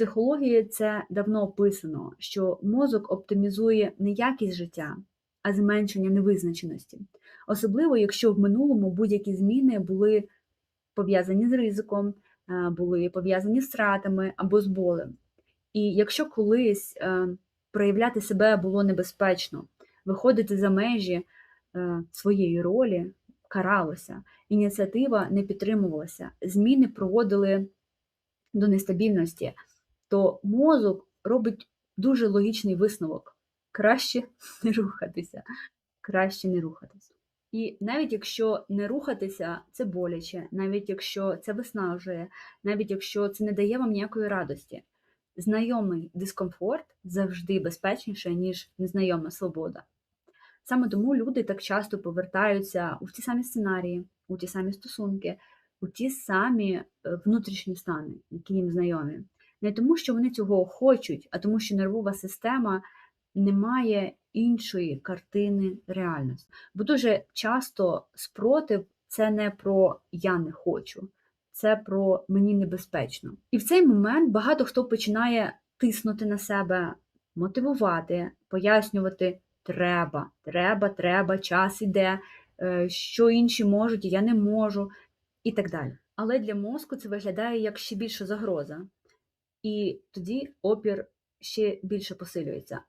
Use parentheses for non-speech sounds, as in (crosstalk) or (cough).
психології це давно описано, що мозок оптимізує не якість життя, а зменшення невизначеності. Особливо, якщо в минулому будь-які зміни були пов'язані з ризиком, е, були пов'язані з втратами або з болем. І якщо колись е, проявляти себе було небезпечно, виходити за межі е, своєї ролі каралося, ініціатива не підтримувалася, зміни проводили до нестабільності, то мозок робить дуже логічний висновок: краще (laughs) не рухатися, краще не рухатися. І навіть якщо не рухатися, це боляче, навіть якщо це виснажує, навіть якщо це не дає вам ніякої радості, знайомий дискомфорт завжди безпечніше, ніж незнайома свобода. Саме тому люди так часто повертаються у ті самі сценарії, у ті самі стосунки, у ті самі е, внутрішні стани, які їм знайомі. Не тому, що вони цього хочуть, а тому, що нервова система не має іншої картини реальності. Бо дуже часто спротив це не про я не хочу, це про мені небезпечно. І в цей момент багато хто починає тиснути на себе, мотивувати, пояснювати треба, треба, треба, час іде, е, що інші можуть, я не можу, і так далі. Але для мозку це виглядає як ще більша загроза. І тоді опір ще більше посилюється.